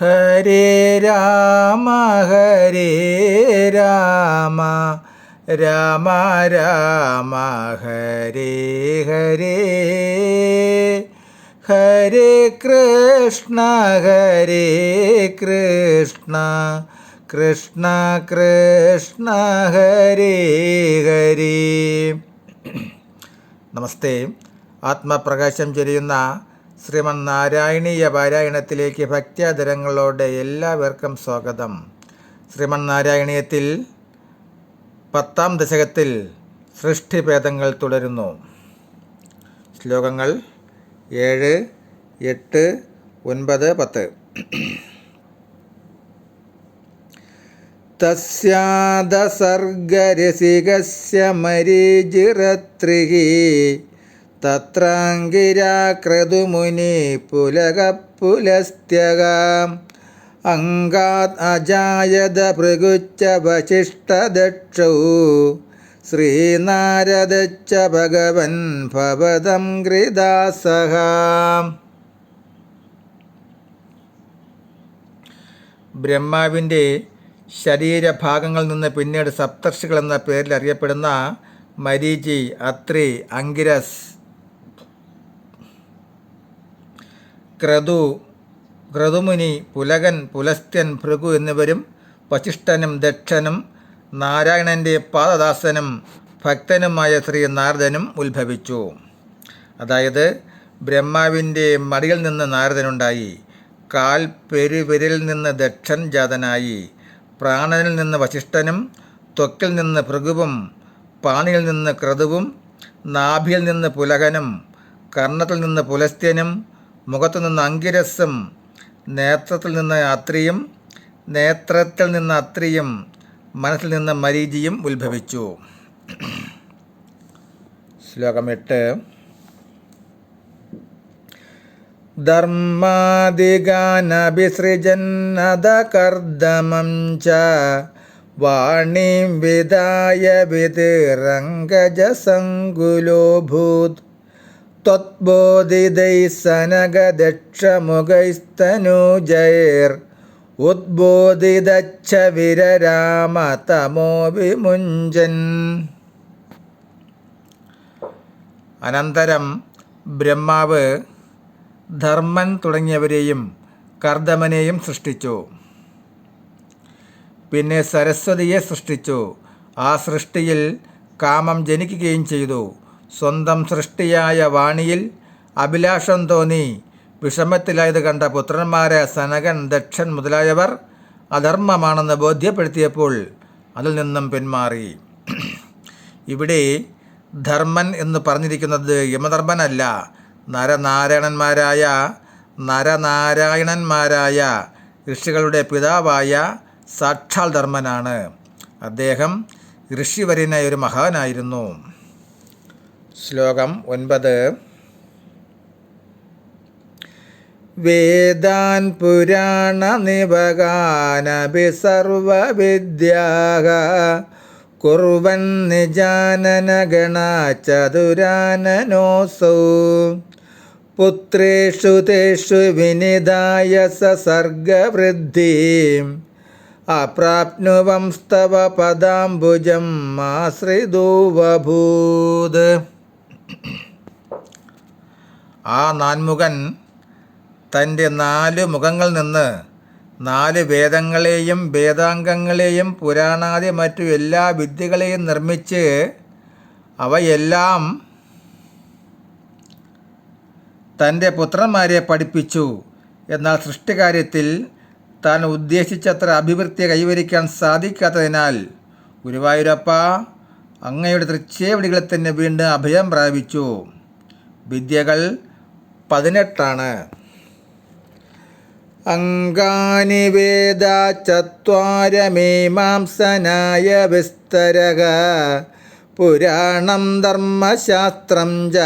ഹരേ രാമ ഹരേ രാമ രാമ രാമ ഹരേ ഹരേ ഹരേ കൃഷ്ണ ഹരേ കൃഷ്ണ കൃഷ്ണ കൃഷ്ണ ഹരേ ഹരേ. നമസ്തേ. ആത്മപ്രകാശം ചൊരിയുന്ന ശ്രീമൻ നാരായണീയ പാരായണത്തിലേക്ക് ഭക്ത്യാദരങ്ങളോടെ എല്ലാവർക്കും സ്വാഗതം. ശ്രീമന്നാരായണീയത്തിൽ പത്താം ദശകത്തിൽ സൃഷ്ടിഭേദങ്ങൾ തുടരുന്നു. ശ്ലോകങ്ങൾ ഏഴ് എട്ട് ഒൻപത് പത്ത്. തസ്യാദസർഗരസികസ്യ മരീചിരത്രിः തത്രാങ്കിരാക്രതുമുനി പുലകപ്പുലസ്ത്യകാം. അങ്കാത് അജായത ഭൃഗുച്ച വശിഷ്ടദക്ഷൗ ശ്രീനാരദച്ച ഭഗവൻ ഭവതം ഗൃദാസഹാം ബ്രഹ്മാവിന്റെ ശരീരഭാഗങ്ങളിൽ നിന്ന് പിന്നീട് സപ്തർഷികൾ എന്ന പേരിൽ അറിയപ്പെടുന്ന മരീചി അത്രി അങ്കിരസ് ക്രതു ക്രതുമുനി പുലകൻ പുലസ്ത്യൻ ഭൃഗു എന്നിവരും വശിഷ്ഠനും ദക്ഷനും നാരായണന്റെ പാദദാസനും ഭക്തനുമായ ശ്രീ നാരദനും ഉത്ഭവിച്ചു. അതായത് ബ്രഹ്മാവിന്റെ മടിയിൽ നിന്ന് നാരദനുണ്ടായി കാൽ പെരുവിരലിൽ നിന്ന് ദക്ഷൻ ജാതനായി പ്രാണനിൽ നിന്ന് വശിഷ്ഠനും ത്വക്കിൽ നിന്ന് ഭൃഗുവും പാണിയിൽ നിന്ന് ക്രതുവും നാഭിയിൽ നിന്ന് പുലകനും കർണത്തിൽ നിന്ന് പുലസ്ത്യനും മുഖത്തു നിന്ന് അങ്കിരസം നേത്രത്തിൽ നിന്ന് അത്രിയും നേത്രത്തിൽ നിന്ന് അത്രിയും മനസ്സിൽ നിന്ന് മരീചിയും ഉത്ഭവിച്ചു. ശ്ലോകം എട്ട്. ധർമാധികാനഭിസൃജന്നതകർദമം ച വാണീം വിദായ വിതിരംഗജസങ്കുലോഭൂത് त्वद्बोधितैः सनगदक्षमुखैस्तनूजैर् ഉദ്ബോധിതച്ച വിരരാമ തമോ വിമുഞ്ചൻ അനന്തരം ബ്രഹ്മാവ് ധർമ്മൻ തുടങ്ങിയവരെയും കർദമനെയും സൃഷ്ടിച്ചു പിന്നെ സരസ്വതിയെ സൃഷ്ടിച്ചു ആ സൃഷ്ടിയിൽ കാമം ജനിക്കുകയും ചെയ്തു സ്വന്തം സൃഷ്ടിയായ വാണിയിൽ അഭിലാഷം തോന്നി. വിഷമത്തിലായത് കണ്ട പുത്രന്മാരെ സനകൻ ദക്ഷൻ മുതലായവർ അധർമ്മമാണെന്ന് ബോധ്യപ്പെടുത്തിയപ്പോൾ അതിൽ നിന്നും പിന്മാറി. ഇവിടെ ധർമ്മൻ എന്ന് പറഞ്ഞിരിക്കുന്നത് യമധർമ്മനല്ല. നരനാരായണന്മാരായ നരനാരായണന്മാരായ ഋഷികളുടെ പിതാവായ സാക്ഷാൽ ധർമ്മനാണ്. അദ്ദേഹം ഋഷിവര്യനായ ഒരു മഹാനായിരുന്നു. ശ്ലോകം ഒൻപത്. വേദാൻ പുരാണ നിവകാനഭി സർവവിദ്യാഹ കുർവൻ നിജാനന ഗണാചതുരാനനോസൗ. പുത്രേഷു തേഷു വിനിതായ സർഗവൃദ്ധി. അപ്രാപ്നുവംസ്തവ പദാംബുജം ആശ്രിതൂവഭൂത്. ആ നാൻമുഖൻ തന്റെ നാല് മുഖങ്ങളിൽ നിന്ന് നാല് വേദങ്ങളെയും വേദാംഗങ്ങളെയും പുരാണാദി മറ്റു എല്ലാ വിദ്യകളെയും നിർമ്മിച്ച് അവയെല്ലാം തന്റെ പുത്രന്മാരെ പഠിപ്പിച്ചു. എന്നാൽ സൃഷ്ടികാര്യത്തിൽ താൻ ഉദ്ദേശിച്ചത്ര അഭിവൃദ്ധി കൈവരിക്കാൻ സാധിക്കാത്തതിനാൽ ഗുരുവായൂരപ്പ അങ്ങയുടെ തൃച്ചേവടികളെ തന്നെ വീണ്ടും അഭയം പ്രാപിച്ചു. വിദ്യകൾ പതിനെട്ടാണ്. അങ്കാനി വേദ ചത്വാരമീമാംസനായ വിസ്തരക. പുരാണം ധർമ്മശാസ്ത്രം ച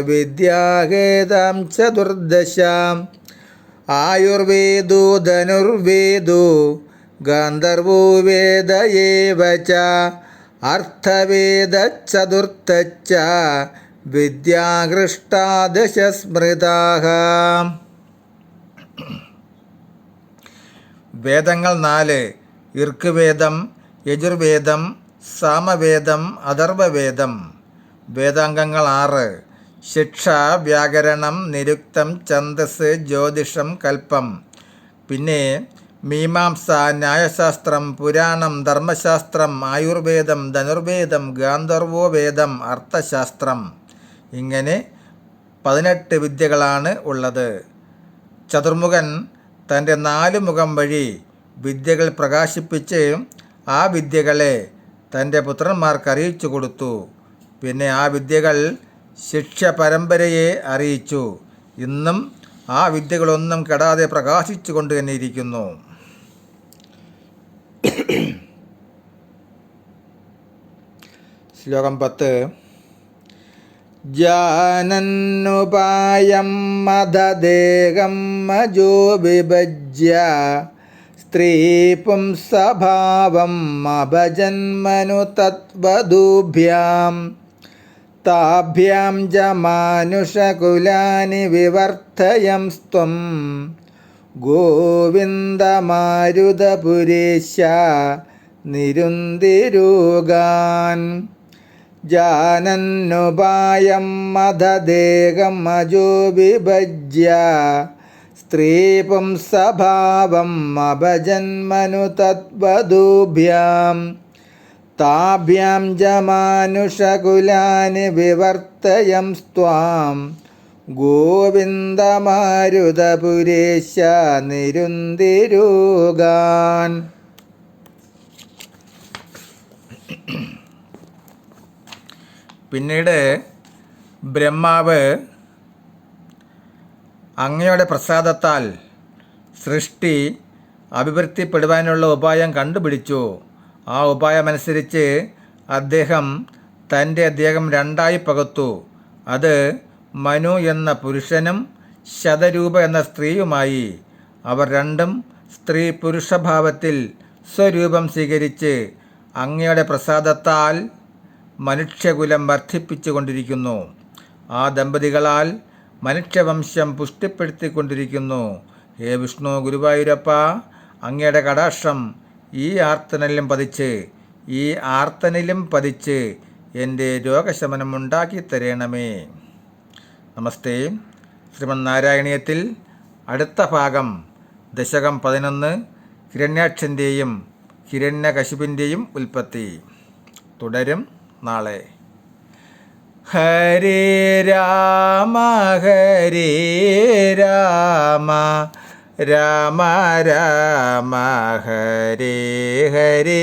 വിദ്യാഹേതാം ചതുർദശാം. ആയുർവേദോ ധനുർവേദോ ഗാന്ധർവോ വേദ ഏവ ച അർത്ഥവേദച്ചതുർത്ഥച്ച വിദ്യാകൃഷ്ടാദശ സ്മൃതാഹ വേദങ്ങൾ നാല്. ഇർക്കുവേദം യജുർവേദം സാമവേദം അഥർവവേദം. വേദാംഗങ്ങൾ ആറ്. ശിക്ഷ വ്യാകരണം നിരുക്തം ഛന്ദസ് ജ്യോതിഷം കൽപ്പം. പിന്നെ മീമാംസ ന്യായശാസ്ത്രം പുരാണം ധർമ്മശാസ്ത്രം ആയുർവേദം ധനുർവേദം ഗാന്ധർവോവേദം അർത്ഥശാസ്ത്രം. ഇങ്ങനെ പതിനെട്ട് വിദ്യകളാണ് ഉള്ളത്. ചതുർമുഖൻ തന്റെ നാല് മുഖം വഴി വിദ്യകൾ പ്രകാശിപ്പിച്ച് ആ വിദ്യകളെ തന്റെ പുത്രന്മാർക്ക് അറിയിച്ചു കൊടുത്തു. പിന്നെ ആ വിദ്യകൾ ശിക്ഷ പരമ്പരയെ അറിയിച്ചു. ഇന്നും ആ വിദ്യകളൊന്നും കെടാതെ പ്രകാശിച്ചു കൊണ്ട് തന്നെ ഇരിക്കുന്നു. ശ്ലോകം പത്ത്. ജാനന്നുപായം മതദേഹം മജോ വിഭജ്യ സ്ത്രീ പുംസഭാവം അഭജന്മനു തദ്വധൂഭ്യാം താഭ്യാം ജമാനുഷകുലാനി മാനുഷകുലാനി വിവർദ്ധയം സ്വം ഗോവിന്ദമാരുതപുരേശ നിരുന്തിരുഗാൻ ജാനന്നുപായം മദദേഹം അജോ വിഭജ്യ. സ്ത്രീപുംസഭാവം അഭജന്മനു തദ്വധൂഭ്യാം. താഭ്യം ജമാനുഷകുലാനി വിവർത്തയം സ്ത്വാം. ഗോവിന്ദമാരുതപുരേശ നിരുന്തിരുഗാൻ പിന്നീട് ബ്രഹ്മാവ് അങ്ങയുടെ പ്രസാദത്താൽ സൃഷ്ടി അഭിവൃദ്ധിപ്പെടുവാനുള്ള ഉപായം കണ്ടുപിടിച്ചു. ആ ഉപായമനുസരിച്ച് അദ്ദേഹം തന്റെ അദ്ദേഹം രണ്ടായി പകർത്തു. അത് മനു എന്ന പുരുഷനും ശതരൂപ എന്ന സ്ത്രീയുമായി അവർ രണ്ടും സ്ത്രീ പുരുഷഭാവത്തിൽ സ്വരൂപം സ്വീകരിച്ച് അങ്ങയുടെ പ്രസാദത്താൽ മനുഷ്യകുലം വർദ്ധിപ്പിച്ചുകൊണ്ടിരിക്കുന്നു. ആ ദമ്പതികളാൽ മനുഷ്യവംശം പുഷ്ടിപ്പെടുത്തിക്കൊണ്ടിരിക്കുന്നു. ഹേ വിഷ്ണു ഗുരുവായൂരപ്പ അങ്ങയുടെ കടാക്ഷം ഈ ആർത്തനിലും പതിച്ച് ഈ ആർത്തനിലും പതിച്ച് എന്റെ രോഗശമനം ഉണ്ടാക്കി തരണമേ നമസ്തേ. ശ്രീമന്നാരായണീയത്തിൽ അടുത്ത ഭാഗം ദശകം പതിനൊന്ന് ഹിരണ്യാക്ഷന്റെയും ഹിരണ്യകശിപിന്റെയും ഉൽപ്പത്തി. തുടരും നാളെ. ഹരേ രാമ ഹരേ രാമ രാമ രാമ ഹരേ ഹരേ.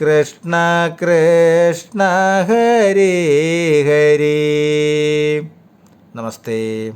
കൃഷ്ണ കൃഷ്ണ ഹരേ ഹരേ. നമസ്തേ.